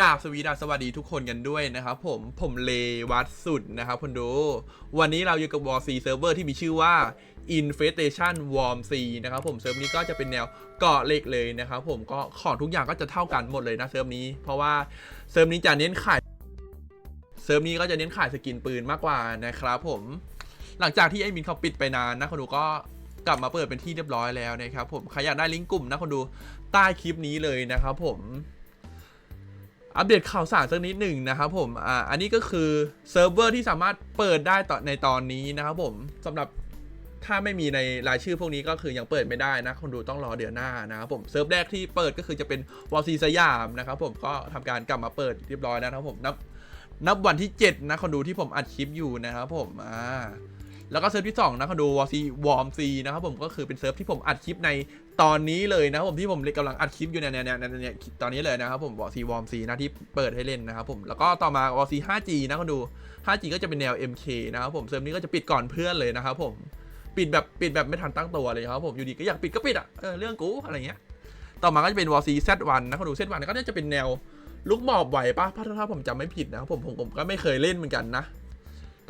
กราบสวีดัสสวัสดีทุกคนกันด้วยนะครับผมผมเลวัดสุดนะครับคุณดูวันนี้เราอยู่กับ War C Server ที่มีชื่อว่า Infestation Warm C นะครับผมเซิร์ฟนี้ก็จะเป็นแนวเกาะเล็กเลยนะครับผมก็ของทุกอย่างก็จะเท่ากันหมดเลยนะเซิร์ฟนี้ เพราะว่าเซิร์ฟนี้จะเน้นขายเซิร์ฟนี้ก็จะเน้นขายสกินปืนมากกว่านะครับผมหลังจากที่ไอ้มินเขาปิดไปนานนะคนดูก็กลับมาเปิดเป็นที่เรียบร้อยแล้วนะครับผมใครอยากได้ลิงก์กลุ่มนะคนดูใต้คลิปนี้เลยนะครับผม อัปเดตข่าวสารสักนิดหนึ่งนะครับผม อ่า อันนี้ก็คือเซิร์ฟเวอร์ที่สามารถเปิดได้ต่อในตอนนี้นะครับผมสำหรับถ้าไม่มีในรายชื่อพวกนี้ก็คือยังเปิดไม่ได้นะคนดูต้องรอเดือนหน้านะครับผมเซิร์ฟแรกที่เปิดก็คือจะเป็นวอลซีสยามนะครับผมก็ทำการกลับมาเปิดเรียบร้อยแล้วนะครับผมนับนับวันที่ 7 นะคนดูที่ผมอัดคลิปอยู่นะครับผม อ่า แล้วก็เซิร์ฟที่2นะคนดูวอลซีวอร์มซีนะครับผมก็คือเป็นเซิร์ฟที่ผมอัดคลิปในตอนนี้เลยนะครับผมที่ผมกำลังอัดคลิปอยู่เนี่ยเนี่ยเนี่ยเนี่ยตอนนี้เลยนะครับผมวอลซีวอร์มซีนะที่เปิดให้เล่นนะครับผมแล้วก็ต่อมาวอลซี 5G นะคนดู 5G ก็จะเป็นแนว MK นะครับผมเซิร์ฟนี้ก็จะปิดก่อนเพื่อนเลยนะครับผมปิดแบบปิดแบบไม่ทันตั้งตัวเลยครับผมอยู่ดีก็อยากปิดก็ปิดอะเออเรื่องกูอะไรเงี้ยต่อมาก็จะเป็นวอลซี Z1 นะคนดู Z1 ก็จะเป็นแนวลูกหมอบไหวปะถ้าถ้าผมจำไม่ผิดนะครับผมผมผมก็ไม่เคยเล่นเหมือนกันนะ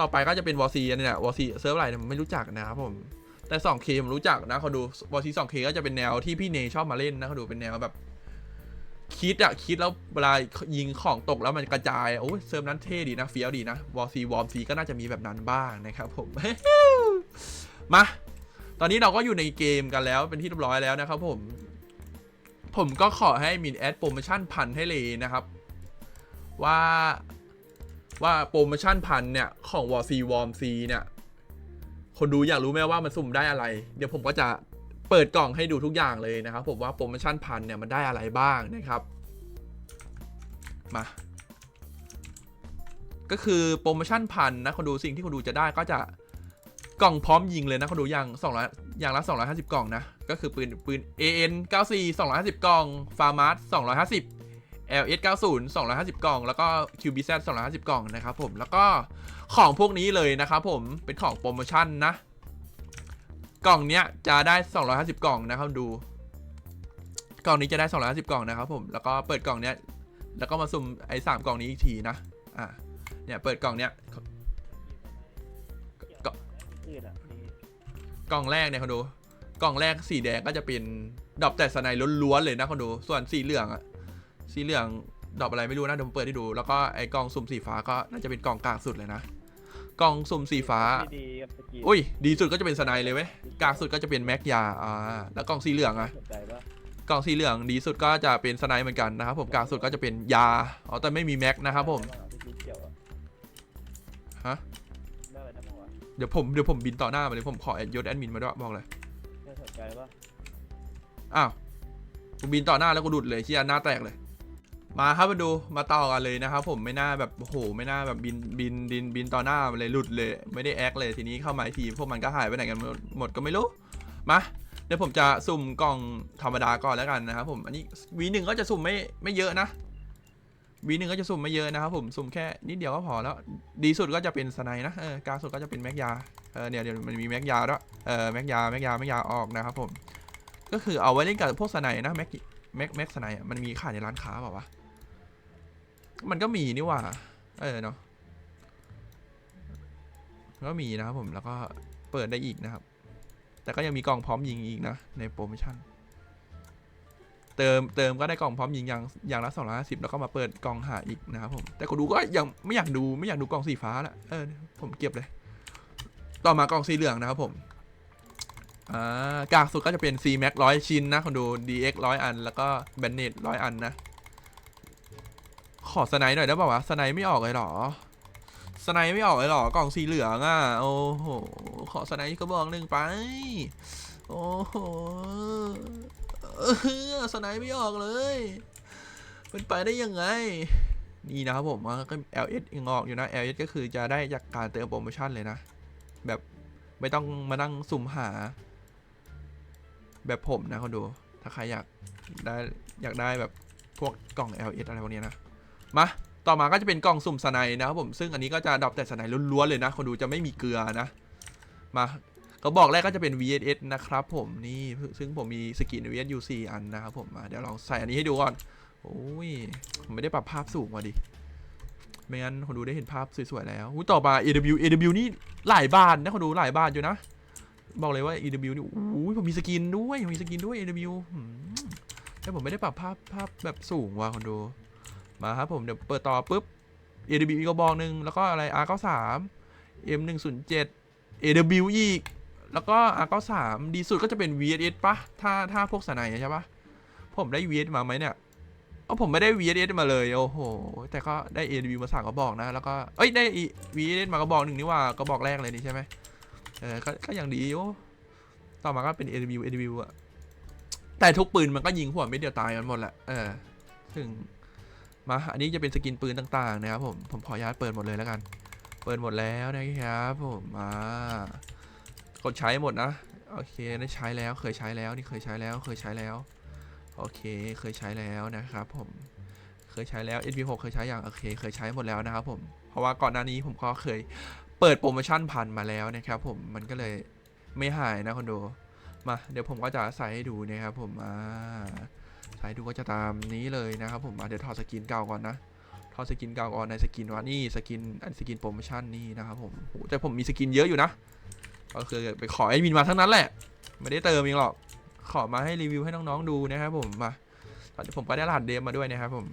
ต่อไปก็จะเป็นวอซีอันนี้เนี่ยวอซีเซิร์ฟอะไรเนี่ยผมไม่รู้จักนะครับผม แต่ 2K ผมรู้จักนะเขาดูวอซี 2K ก็จะเป็นแนวที่พี่เนชอบมาเล่นนะเขาดูเป็นแนวแบบคิดอะคิดแล้วเวลายิงของตกแล้วมันกระจายโอ้ยเซิร์ฟนั้นเท่ดีนะเฟี้ยวดีนะวอซีวอร์มซีก็น่าจะมีแบบนั้นบ้างนะครับผมมาตอนนี้เราก็อยู่ในเกมกันแล้วเป็นที่เรียบร้อยแล้วนะครับผมผมก็ขอให้มินแอดโปรโมชั่นพันให้เลยนะครับ ว่า ว่าโปรโมชั่นพันเนี่ย ของวอร์ซีวอร์มซีเนี่ย คนดูอยากรู้ไหมว่ามันสุ่มได้อะไร เดี๋ยวผมก็จะเปิดกล่องให้ดูทุกอย่างเลยนะครับผมว่าโปรโมชั่นพันเนี่ยมันได้อะไรบ้างนะครับ มา ก็คือโปรโมชั่นพันนะคนดูสิ่งที่คนดูจะได้ก็จะกล่องพร้อมยิงเลยนะคนดูอย่าง200อย่างละ250 กล่องนะ ก็คือปืนปืน AN 94 250 กล่อง f a r m a s 250 LS 90 250 กล่อง แล้วก็ QBZ 250 กล่องนะครับผม แล้วก็ของพวกนี้เลยนะครับผม เป็นของโปรโมชั่นนะ กล่องเนี้ยจะได้ 250 กล่องนะครับดู กล่องนี้จะได้ 250 กล่องนะครับผม แล้วก็เปิดกล่องเนี้ย แล้วก็มาสุ่มไอ้สามกล่องนี้อีกทีนะ อ่าเนี่ยเปิดกล่องเนี้ย กล่องแรกเนี่ยเขาดู กล่องแรกสีแดงก็จะเป็นดอกแต่สไนล้วนๆเลยนะเขาดู ส่วนสีเหลืองอะ สีเหลืองดอกอะไรไม่รู้นะเดี๋ยวผมเปิดให้ดู แล้วก็ไอ้กล่องสุ่มสีฟ้าก็น่าจะเป็นกล่องกลางสุดเลยนะ กล่องสุ่มสีฟ้าไม่ดีกับสกีอุ้ย ดีสุดก็จะเป็นสไนเลยเว้ยกลางสุดก็จะเป็นแม็กยา อ่า แล้วกล่องสีเหลืองอะสนใจปะกล่องสีเหลืองดีสุดก็จะเป็นสไนเหมือนกันนะครับผมกลางสุดก็จะเป็นยา อ๋อ แต่ไม่มีแม็กนะครับผมพี่เกี่ยวอะฮะ ได้อะไรนะบอกว่าเดี๋ยวผมเดี๋ยวผมบินต่อหน้ามาเลยผมขอยศแอดมินมาด้วยบอกเลยไม่สนใจปะอ้าว กูบินต่อหน้าแล้วกูดุดเลยเชียหน้าแตกเลย มาครับมาดูมาต่อกันเลยนะครับผมไม่น่าแบบโอ้โหไม่น่าแบบบินบินบินบินต่อหน้ามาเลยหลุดเลย ไม่ได้แอคเลยทีนี้เข้ามาทีพวกมันก็หายไปไหนกันหมดหมดก็ไม่รู้มาเดี๋ยวผมจะสุ่มกล่องธรรมดาก่อนแล้วกันนะครับผมอันนี้วีหนึ่งก็จะสุ่มไม่ไม่เยอะนะวีหนึ่งก็จะสุ่มไม่เยอะนะครับผมสุ่มแค่นิดเดียวก็พอแล้ว ดีสุดก็จะเป็นสไนนะเออกลางสุดก็จะเป็นแม็กยาเออเนี่ยเดี๋ยวมันมีแม็กยาด้วยเออแม็กยาแม็กยาแม็กยาออกนะครับผมก็คือเอาไว้เล่นกับพวกสไนนะแม็กแม็กแม็กสไนมันมีขายในร้านค้าเปล่าวะ มันก็มีนี่หว่า เออเนาะก็มีนะครับผมแล้วก็เปิดได้อีกนะครับ แต่ก็ยังมีกล่องพร้อมยิงอีกนะ ในโปรโมชั่น เติมเติมก็ได้กล่องพร้อมยิงอย่างอย่างละสองร้อยห้าสิบแล้วก็มาเปิดกล่องหาอีกนะครับผม แต่ก็ดูก็ยังไม่อยากดูไม่อยากดูกล่องสีฟ้าละเออผมเก็บเลย ต่อมากล่องสีเหลืองนะครับผมอ่ากากสุดก็จะเป็น C Max ร้อยชิ้นนะคนดู DX ร้อยอัน แล้วก็แบนเนตร้อยอันนะ ขอสไนด์หน่อยได้ป่าวะสไนด์ไม่ออกเลยหรอสไนด์ไม่ออกเลยหรอกล่องสีเหลืองอะโอ้โหขอสไนด์ก็บอกหนึ่งไป โอ้โหสไนด์ไม่ออกเลยเป็นไปได้ยังไงนี่นะครับผมก็ LS ยังออกอยู่นะ LS ก็คือจะได้จากการเติมโปรโมชั่นเลยนะ แบบไม่ต้องมานั่งสุ่มหา แบบผมนะคนดู ถ้าใครอยากได้อยากได้แบบพวกกล่อง LS อะไรพวกนี้นะ มาต่อมาก็จะเป็นกล่องสุ่มสไนนะครับผมซึ่งอันนี้ก็จะดรอปแต่สไนด์ล้วนๆเลยนะ คนดูจะไม่มีเกลือนะ มาก็บอกแรกก็จะเป็น VSS นะครับผมนี่ซึ่งผมมีสกิน VS อยู่4อันนะครับผมมาเดี๋ยวลองใส่อันนี้ให้ดูก่อนโอ้ยผมไม่ได้ปรับภาพสูงว่ะดิไม่งั้นคนดูได้เห็นภาพสวยๆแล้วต่อมา AW AW นี่หลายบาทนะคนดูหลายบาทอยู่นะ บอกเลยว่า AW นี่โอ้ยผมมีสกินด้วยผมมีสกินด้วย AW แต่ผมไม่ได้ปรับภาพภาพแบบสูงว่ะคนดู มาครับผมเดี๋ยวเปิดต่อปุ๊บ AW อีกกระบอกหนึ่งแล้วก็อะไร R93 M107 AW อีก แล้วก็ R93 ดีสุดก็จะเป็น VSS ปะถ้าถ้าพวกสไนใช่ปะผมได้ VS มาไหมเนี่ยเอ้ผมไม่ได้ VSS มาเลยโอ้โห แต่ก็ได้ AW มาสามกระบอกนะ แล้วก็เอ้ยได้ VSS มากระบอกหนึ่งนี่ว่ากระบอกแรกเลยนี่ใช่ไหมเออก็ก็ยังดีอยู่ต่อมาก็เป็น AW AW อะแต่ทุกปืนมันก็ยิงหัวไม่เดียวตายกันหมดแหละเออถึง มาอันนี้จะเป็นสกินปืนต่างๆนะครับผมผมขออนุญาตเปิดหมดเลยแล้วกัน เปิดหมดแล้วนะครับผมมากดใช้หมดนะโอเคได้ใช้แล้วเคยใช้แล้วนี่เคยใช้แล้วเคยใช้แล้วโอเคเคยใช้แล้วนะครับผมเคยใช้แล้ว SP6 เคยใช้อย่างโอเคเคยใช้หมดแล้วนะครับผมเพราะว่าก่อนหน้านี้ผมก็เคยเปิดโปรโมชั่นพันมาแล้วนะครับผมมันก็เลยไม่หายนะคนดูมาเดี๋ยวผมก็จะใส่ให้ดูนะครับผมอ่า ส่ให้ดูก็จะตามนี้เลยนะครับผมเดี๋ยวถอดสกินเก่าก่อนนะถอดสกินเก่าก่อนในสกินว่านี่สกินอันสกินโปรโมชั่นนี่นะครับผมโหแต่ผมมีสกินเยอะอยู่นะก็คือไปขอแอดมินมาทั้งนั้นแหละ ไม่ได้เติมเองหรอกขอมาให้รีวิวให้น้องๆดูนะครับผมมาตอนนี้ผมก็ได้รหัสเดฟมาด้วยนะครับผม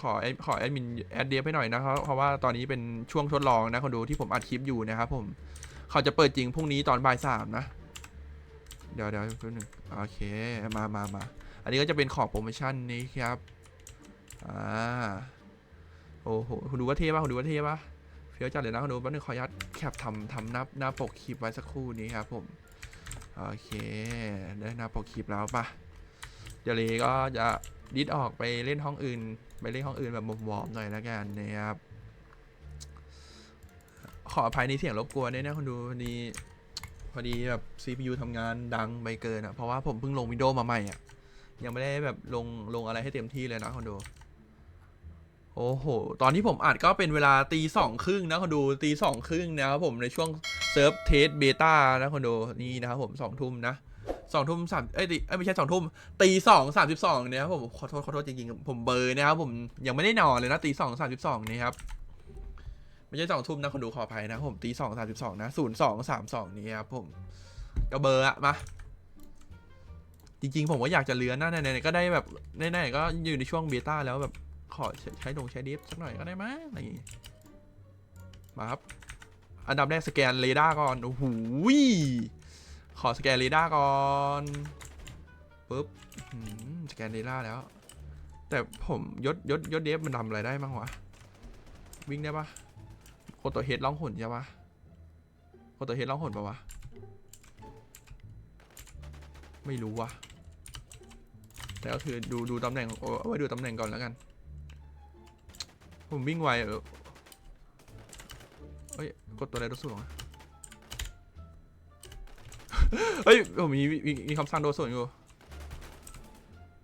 ขอแอดขอแอดมินแอดเดฟให้หน่อยนะครับเพราะว่าตอนนี้เป็นช่วงทดลองนะคนดูที่ผมอัดคลิปอยู่นะครับผมเขาจะเปิดจริงพรุ่งนี้ตอนบ่ายสามนะ เดี๋ยวเดี๋ยวแป๊บนึงโอเคมามามา นนี้ก็จะเป็นขอโปรโมชั่นนี้ครับ อ่า โอ้โหคุณดูว่าเท่ปะคุณดูว่าเท่ปะเฟี้ยวจัดเลยนะคุณดูแป๊บนึงขออนุญาตแคปทำทำหน้าหน้าปกคลิปไว้สักครู่นี้ครับผม โอเค ได้หน้าปกคลิปแล้วปะเดี๋ยวเลยก็จะดิสออกไปเล่นห้องอื่น ไปเล่นห้องอื่นแบบวอร์มๆหน่อยแล้วกันนะครับ ขออภัยในเสียงรบกวนด้วยนะคุณดูพอดีพอดีแบบ CPU ทำงานดังไปเกินอะ เพราะว่าผมเพิ่งลงวิดีโอมาใหม่อะ ยังไม่ได้แบบลงลงอะไรให้เต็มที่เลยนะคุณดูโอ้โห ตอนที่ผมอัดก็เป็นเวลาตีสองครึ่งนะคุณดูตีสองครึ่งนะครับผมในช่วงเซิร์ฟเทสเบต้านะคุณดูนี่นะครับผมสองทุ่มนะสองทุ่มสามเอ้ยเอ้ยไม่ใช่สองทุ่มตีสองสามสิบสองเนี่ยครับผมขอโทษขอโทษจริงๆผมเบอร์นะครับผมยังไม่ได้นอนเลยนะตีสองสามสิบสองนี่ครับไม่ใช่สองทุ่มนะคนดูขออภัยนะผมตีสองสามสิบสองนะศูนย์สองสามสองนี่ครับผมก็เบอร์อะมา จริงๆ ผมก็อยากจะเลื้อนนะไหนๆก็ได้แบบไหนๆก็อยู่ในช่วงเบต้าแล้วแบบขอใช้ดงใช้ดิฟสักหน่อยก็ได้มั้ยอะไรอย่างงี้มาครับ อันดับแรกสแกนเรดาร์ก่อน โอ้โหขอสแกนเรดาร์ก่อนปุ๊บสแกนเรดาร์แล้ว แต่ผมยศยศยศเดฟมันทำอะไรได้บ้างวะ วิ่งได้ปะโคโตเฮดล่องหนใช่ปะโคโตเฮดล่องหนปะวะ ไม่รู้ว่ะ แต่ก็คือดูดูตำแหน่งเอาไว้ดูตำแหน่งก่อนแล้วกัน ผมวิ่งไวเออเฮ้ยกดตัวอะไรตัวสูงเฮ้ยผมมีมีมีคำสั่งโดส่วนอยู่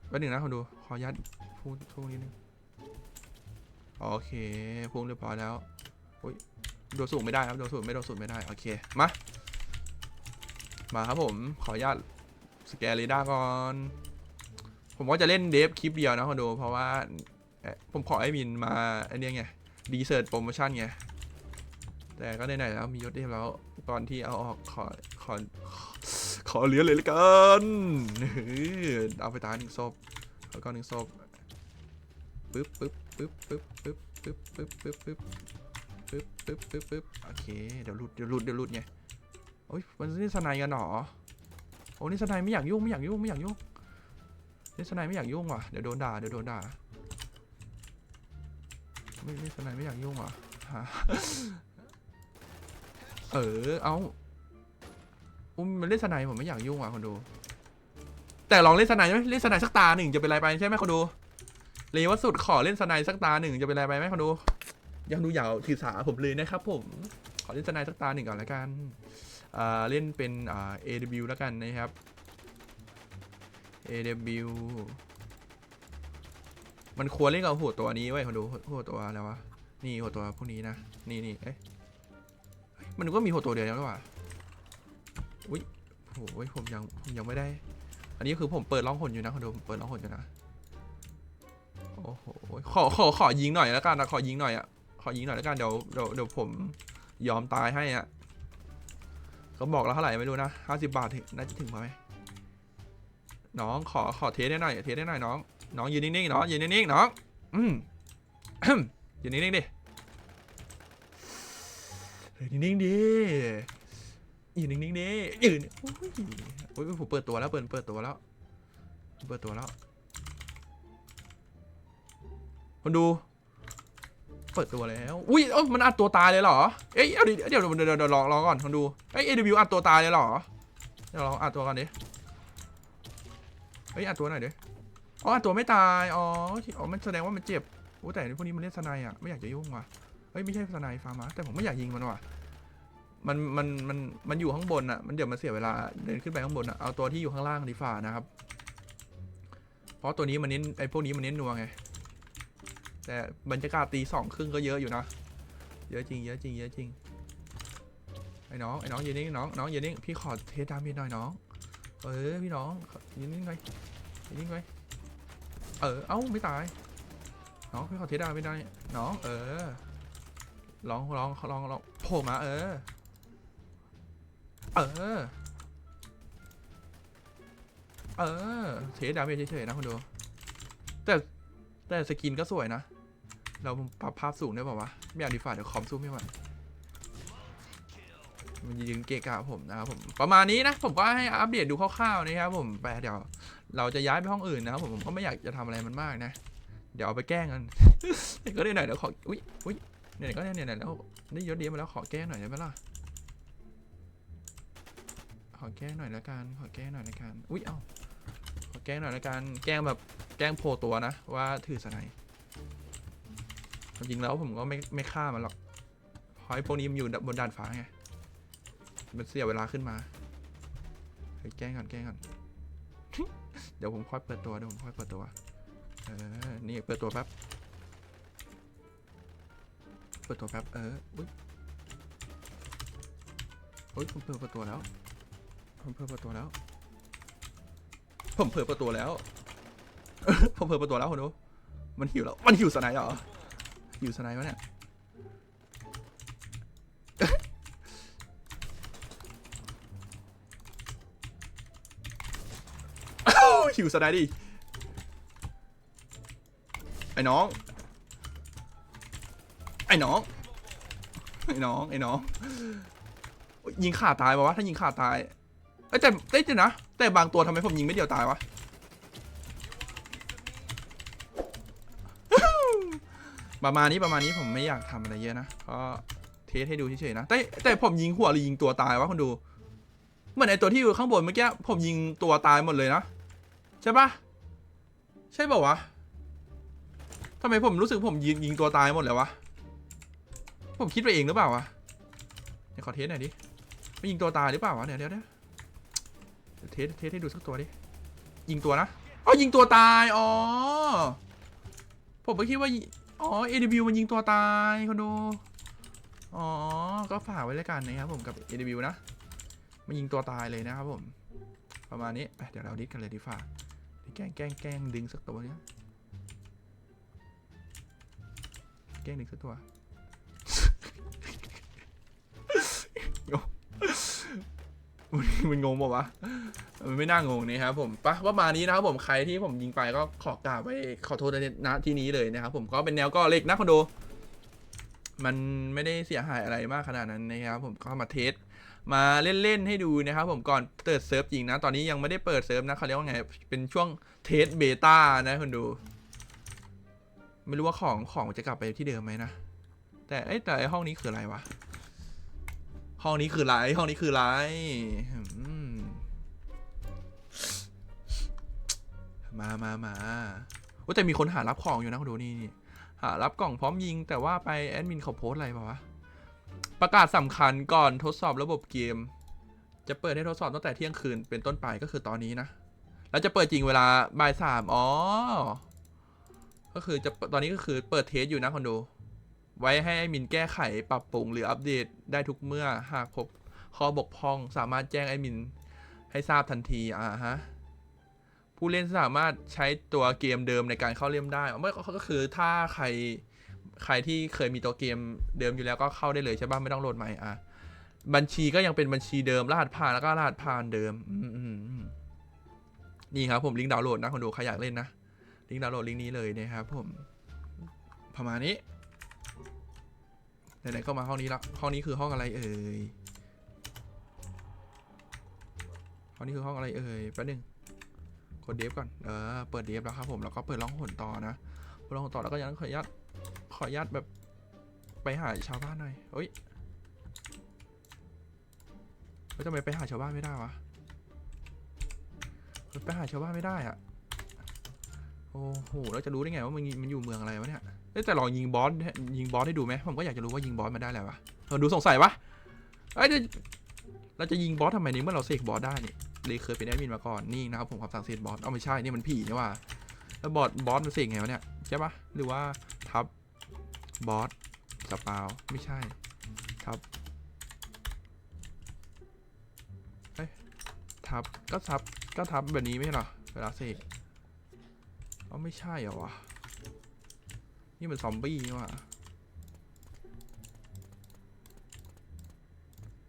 แป๊บหนึ่งนะคนดูขออนุญาตพูดช่วงนิดนึงโอเคพุ่งเรียบร้อยแล้วโอ้ยโดสูงไม่ได้ครับโดสูงไม่โดดสูงไม่ได้โอเคมามาครับผมขออนุญาตสแกนเรดาร์ก่อน ผมก็จะเล่นเดฟคลิปเดียวนะคนดูเพราะว่าผมขอไอ้มินมาไอ้เนี้ยไงดีเซิร์ตโปรโมชั่นไง แต่ก็ไหนๆแล้วมียศเรียบแล้วตอนที่เอาออกขอขอขอเหลือเลยละกันเอาไปตายหนึ่งศพแล้วก็หนึ่งศพปึ๊บปึ๊บปึ๊บปึ๊บปึ๊บปึ๊บปึ๊บปึ๊บปึ๊บปึ๊บปึ๊บปึ๊บปึ๊บโอเคเดี๋ยวหลุดเดี๋ยวหลุดเดี๋ยวหลุดไงโอ้ยมันนี่สไนกันหรอโอ้นี่สไนไม่อยากยุ่งไม่อยากยุ่งไม่อยากยุ่ง นี่สไนไม่อยากยุ่งว่ะเดี๋ยวโดนด่าเดี๋ยวโดนด่าไม่นี่สไนไม่อยากยุ่งว่ะเออเอาอุ้มมันเล่นสไนผมไม่อยากยุ่งว่ะคนดู แต่ลองเล่นสไนไหมเล่นสไนสักตาหนึ่งจะเป็นไรไปใช่ไหมคนดูเลวสุดขอเล่นสไนสักตาหนึ่งจะเป็นไรไปไหมคนดูยังดูอยาวถือสาผมเลยนะครับ ผมขอเล่นสไนสักตาหนึ่งก่อนละกันเล่นเป็น AW แล้วกันนะครับ AW มันควรเล่นกับหัวตัวนี้ไว้คนดูหัวตัวอะไรวะ นี่หัวตัวพวกนี้นะ นี่นี่เอ๊ะมันก็มีหัวตัวเดียวแล้วหว่าอุ้ยโอ้ยผมยังผมยังไม่ได้ อันนี้คือผมเปิดล่องหนอยู่นะคนดูผมเปิดล่องหนอยู่นะ โอ้โห ขอขอขอยิงหน่อยแล้วกันนะขอยิงหน่อยอะขอยิงหน่อยแล้วกันเดี๋ยวเดี๋ยวเดี๋ยวผมยอมตายให้อะเขาบอกแล้วเท่าไหร่ไม่รู้นะห้าสิบบาทถึงน่าจะถึงไหม น้องขอขอเทสได้หน่อยเทสได้หน่อยน้องน้องยืนนิ่งๆน้องยืนนิ่งๆน้องอืมยืนนิ่งๆดิเฮ้ยนิ่งๆดิยืนนิ่งๆดิยืนโอ้ยโอ้ยผมเปิดตัวแล้วเปิดเปิดตัวแล้ว เปิดตัวแล้วคนดู เปิดตัวแล้วอุ้ยเอ้ามันอัดตัวตายเลยเหรอเอ้ยเดี๋ยวเดี๋ยวเดี๋ยวเดี๋ยวลองลองก่อนคนดูเอ้ย AW อัดตัวตายเลยเหรอเดี๋ยวลองอัดตัวก่อนดิ เฮ้ยอัดตัวหน่อยเดิอ๋ออัดตัวไม่ตาย อ๋อที่อ๋อมันแสดงว่ามันเจ็บโอ้แต่พวกนี้มันเล่นสไนอะไม่อยากจะยุ่งว่ะเฮ้ยไม่ใช่สไนฟาร์มาแต่ผมไม่อยากยิงมันว่ะมันมันมันมันอยู่ข้างบนอะมันเดี๋ยวมันเสียเวลาเดินขึ้นไปข้างบนอะเอาตัวที่อยู่ข้างล่างดีฝ่านะครับ เพราะตัวนี้มันเน้นไอ้พวกนี้มันเน้นนัวไงแต่บรรยากาศตีสองครึ่งก็เยอะอยู่นะเยอะจริงเยอะจริงเยอะจริงไอ้น้องไอ้น้องยืนนิ่งน้องน้องยืนนิ่งพี่ขอเทสดาเมจหน่อยน้อง เออพี่น้องยืนนิ่งไว้ยืนนิ่งไว้เออเอ้าไม่ตายน้องพี่ขอเทดาเมจหน่อยน้องเออลองลองลองลองโผล่มาเออ เออ เออเทดาเมจเฉยๆนะคุณดู แต่แต่สกินก็สวยนะ เราปรับภาพสูงได้ป่าวะ ไม่อยากดีฝ่าเดี๋ยวคอมสู้ไม่ไหว มันยืนเกะกะผมนะครับผมประมาณนี้นะผมก็ให้อัปเดตดูคร่าวๆนะครับผมไปเดี๋ยวเราจะย้ายไปห้องอื่นนะครับผมผมก็ไม่อยากจะทำอะไรมันมากนะ เดี๋ยวเอาไปแกล้งกันก็ได้หน่อยเดี๋ยวขออุ้ยอุ้ยเนี่ยก็เนี่ยเนี่ยแล้วนี่ยศเดียมาแล้วขอแก้หน่อยได้ไหมล่ะขอแก้หน่อยละกันขอแก้หน่อยละกันอุ้ยเอ้าขอแกล้งหน่อยละกันแกล้งแบบแกล้งโพตัวนะว่าถือสไนความจริงแล้วผมก็ไม่ไม่ฆ่ามันหรอกพอ้พวกนี้มันอยู่บนดาดฟ้าไง มันเสียเวลาขึ้นมาเฮ้ยแกล้งก่อนแกล้งก่อน เดี๋ยวผมค่อยเปิดตัวเดี๋ยวผมค่อยเปิดตัว เออ นี่เปิดตัวแป๊บ เปิดตัวแป๊บ เออ อุ้ยอุ้ยผมเปิดประตูแล้ว ผมเปิดประตูแล้ว ผมเปิดประตูแล้ว ผมเปิดประตูแล้วคนดูมันหิวแล้ว มันหิวสไนด์เหรอหิวสไนด์วะเนี่ย อ้าวหิวสไนด์ดิ ไอ้น้อง ไอ้น้อง ไอ้น้อง ไอ้น้อง ยิงขาตายปะวะ ถ้ายิงขาตายเอ้แต่เอ้ยเดี๋ยวนะ แต่บางตัวทำไมผมยิงไม่เดียวตายวะ ประมาณนี้ประมาณนี้ผมไม่อยากทำอะไรเยอะนะ ก็เทสให้ดูเฉยๆนะ แต่แต่ผมยิงหัวหรือยิงตัวตายวะคนดู เหมือนไอตัวที่อยู่ข้างบนเมื่อกี้ผมยิงตัวตายหมดเลยนะ ใช่ปะใช่เปล่าวะทำไมผมรู้สึกผมยิงยิงตัวตายหมดเลยวะ ผมคิดไปเองหรือเปล่าวะเดี๋ยวขอเทสหน่อยดิไม่ยิงตัวตายหรือเปล่าวะเดี๋ยวเดี๋ยวเดี๋ยวเทสเทสให้ดูสักตัวดิ ยิงตัวนะอ๋อยิงตัวตาย อ๋อ ผมก็คิดว่ายิอ๋อ AW มันยิงตัวตายคนดูอ๋อ ก็ฝากไว้แล้วกันนะครับผมกับ AW นะ มันยิงตัวตายเลยนะครับผม ประมาณนี้ไปเดี๋ยวเราดิสกันเลยดีฝ่าแกล้งแกล้งแกล้งดึงสักตัวเนี้ยแกล้งดึงสักตัวมันงงป่าวะมันไม่น่างงนี่ครับผมปะว่ามานี้นะครับผมใครที่ผมยิงไปก็ขอกราบไว้ขอโทษในณที่นี้เลยนะครับผมก็เป็นแนวก็เล็กนะคนดูมันไม่ได้เสียหายอะไรมากขนาดนั้นนะครับผมก็มาเทส มาเล่นๆให้ดูนะครับผมก่อนเปิดเซิร์ฟจริงนะ ตอนนี้ยังไม่ได้เปิดเซิร์ฟนะเขาเรียกว่าไง เป็นช่วงเทสเบต้านะคนดู ไม่รู้ว่าของของจะกลับไปที่เดิมไหมนะ แต่เอ้แต่ไอ้ห้องนี้คืออะไรวะ ห้องนี้คืออะไรห้องนี้คืออะไรมามามาโอ้แต่มีคนหารับของอยู่นะคุณดูนี่หารับกล่องพร้อมยิง แต่ว่าไปแอดมินเขาโพสอะไรปล่าวะ ประกาศสำคัญก่อนทดสอบระบบเกม จะเปิดให้ทดสอบตั้งแต่เที่ยงคืนเป็นต้นไปก็คือตอนนี้นะ แล้วจะเปิดจริงเวลาบ่ายสามอ๋อ ก็คือจะตอนนี้ก็คือเปิดเทสอยู่นะคนดูไว้ให้แอดมินแก้ไขปรับปรุงหรืออัปเดตได้ทุกเมื่อหากพบข้อบกพร่องสามารถแจ้งแอดมินให้ทราบทันทีอ่าฮะผู้เล่นสามารถใช้ตัวเกมเดิมในการเข้าเล่นได้ไม่ก็คือถ้าใคร ใครที่เคยมีตัวเกมเดิมอยู่แล้วก็เข้าได้เลยใช่ป่ะไม่ต้องโหลดใหม่อะบัญชีก็ยังเป็นบัญชีเดิมรหัสผ่านแล้วก็รหัสผ่านเดิมนี่ครับผมลิงก์ดาวน์โหลดนะคนดูใครอยากเล่นนะลิงก์ดาวน์โหลดลิงก์นี้เลยนะครับผมประมาณนี้ไหนๆก็มาห้องนี้ละห้องนี้คือห้องอะไรเอ่ยห้องนี้คือห้องอะไรเอ่ยแป๊บนึงกดเดฟก่อนเออเปิดเดฟแล้วครับผมแล้วก็เปิดร้องหนต่อนะเปิดร้องหนต่อแล้วก็ยังขออนุญาต ขออนุญาตแบบ ไปหาชาวบ้านหน่อยเฮ้ยเฮ้ยทำไมไปหาชาวบ้านไม่ได้วะไปหาชาวบ้านไม่ได้อะโอ้โหเราจะรู้ได้ไงว่ามันมันอยู่เมืองอะไรวะเนี่ยแต่ลองยิงบอสยิงบอสให้ดูไหมผมก็อยากจะรู้ว่ายิงบอสมาได้อะไรวะเออดูสงสัยปะเอ้ยเราจะยิงบอสทำไมนี่เมื่อเราเสกบอสได้นี่เลยเคยเป็นแอดมินมาก่อนนี่นะครับผมคำสั่งเซตบอสเอาไม่ใช่นี่มันผีนี่ว่าแล้วบอสบอสมันเสกไงวะเนี่ยใช่ปะหรือว่า บอสสปาวไม่ใช่ทับเอ้ยทับก็ทับก็ทับแบบนี้ไม่หรอเวลาเสกเอไม่ใช่เหรอวะนี่มันซอมบี้นี่ว่า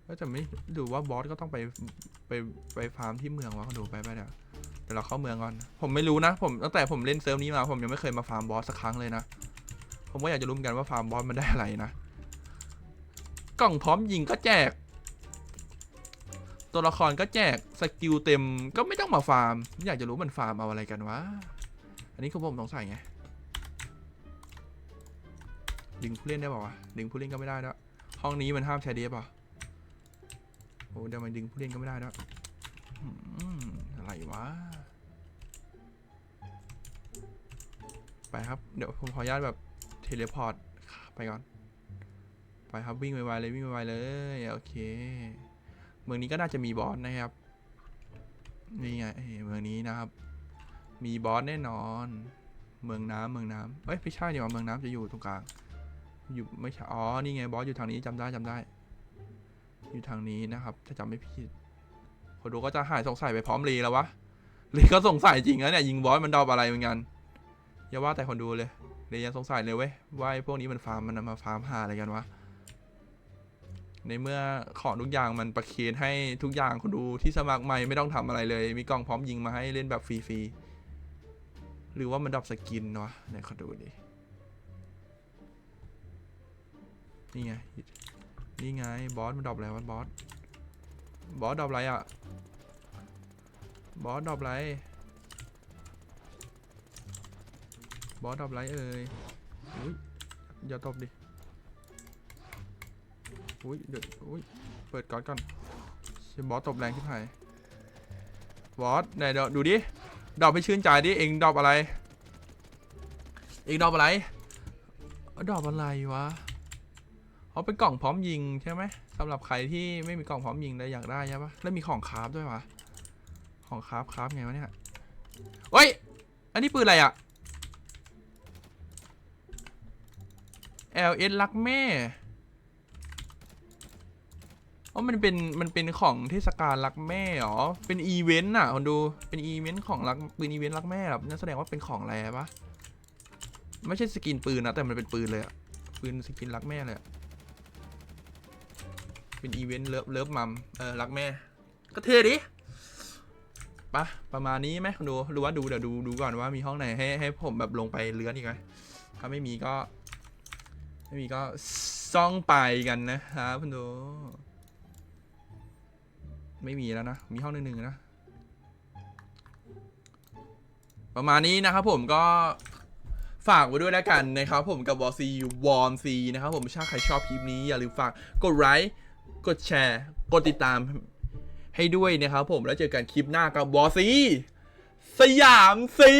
แล้วจะไม่ดูว่าบอสก็ต้องไปไปไปฟาร์มที่เมืองวะเขาดูไปไปเดี๋ยวเดี๋ยวเราเข้าเมืองก่อน ผมไม่รู้นะ ผมตั้งแต่ผมเล่นเซิร์ฟนี้มาผมยังไม่เคยมาฟาร์มบอสสักครั้งเลยนะ ผมก็อยากจะรู้เหมือนกันว่าฟาร์มบอสมันได้อะไรนะกล่องพร้อมยิงก็แจก ตัวละครก็แจกสกิลเต็มก็ไม่ต้องมาฟาร์ม อยากจะรู้มันฟาร์มเอาอะไรกันวะอันนี้คือผมสงสัยไงดึงผู้เล่นได้ป่าวะดึงผู้เล่นก็ไม่ได้แล้วห้องนี้มันห้ามใช้เดฟป่ะโอ้เดี๋ยวมันดึงผู้เล่นก็ไม่ได้แล้วยอืมอะไรวะไปครับ เดี๋ยวผมขออนุญาตแบบ เทเลพอร์ตไปก่อน ไปครับวิ่งไวๆเลยวิ่งไวๆเลยโอเค เมืองนี้ก็น่าจะมีบอสนะครับ นี่ไงเอ้ยเมืองนี้นะครับ มีบอสแน่นอน เมืองน้ำเมืองน้ำเอ้ยไม่ใช่เดี๋ยวาเมืองน้ำจะอยู่ตรงกลาง อยู่ไม่ใช่อ๋อนี่ไงบอสอยู่ทางนี้จำได้จำได้ อยู่ทางนี้นะครับ ถ้าจำไม่ผิดคนดูก็จะหายสงสัยไปพร้อมรีแล้ววะรีก็สงสัยจริงนะเนี่ยยิงบอสมันดอบอะไรเหมือนกันอย่าว่าแต่คนดูเลย รียังสงสัยเลยเว้ยว่าพวกนี้มันฟาร์มมันมาฟาร์มหาอะไรกันวะในเมื่อของทุกอย่างมันประเคนให้ทุกอย่างคนดูที่สมัครใหม่ไม่ต้องทำอะไรเลย มีกล่องพร้อมยิงมาให้เล่นแบบฟรีๆหรือว่ามันดรอปสกินวะไหนขอดูดินี่ไงนี่ไงบอสมันดรอปอะไรวะบอสบอสดรอปอะไรอะบอสดรอปอะไร บอสดรอปอะไรเอ่ยอุ้ยอย่าตบดิอุ้ยเดี๋ยวอุ้ยเปิดก่อนก่อนเชบอสตบแรงที่ไหนบอสไหนเดี๋ยวดูดิดอปให้ชื่นใจดิเองดอปอะไรเองดอปอะไรดอปอะไรวะเขาเป็นกล่องพร้อมยิงใช่ไหมสำหรับใครที่ไม่มีกล่องพร้อมยิงแต่อยากได้ใช่ปะแล้วมีของคราฟด้วยวะของคราฟคราฟไงวะเนี่ยเฮ้ยอันนี้ปืนอะไรอะ LS รักแม่อ๋อมันเป็น มันเป็นของเทศกาลรักแม่เหรอ เป็นอีเวนต์อะคนดู เป็นอีเวนต์ของรักปืนอีเวนต์รักแม่แบบนั่นแสดงว่าเป็นของอะไรปะไม่ใช่สกินปืนนะแต่มันเป็นปืนเลยอะปืนสกินรักแม่เลยเป็นอีเวนต์เลิฟเลิฟมัมเออรักแม่ ก็เท่ดิปะประมาณนี้ไหมดูหรือว่าดูเดี๋ยวดูดูก่อนว่ามีห้องไหนให้ให้ผมแบบลงไปเลื้อนอีกไหมถ้าไม่มีก็ ไม่มีก็ซ่องไปกันนะครับคุณดูไม่มีแล้วนะ มีห้องหนึ่งนะ ประมาณนี้นะครับผมก็ฝากไว้ด้วยแล้วกันนะครับผมกับวอซีวอร์มซีนะครับผมถ้าใครชอบคลิปนี้อย่าลืมฝากกดไลค์กดแชร์ กดติดตามให้ด้วยนะครับผมแล้วเจอกันคลิปหน้ากับวอซีสยามซี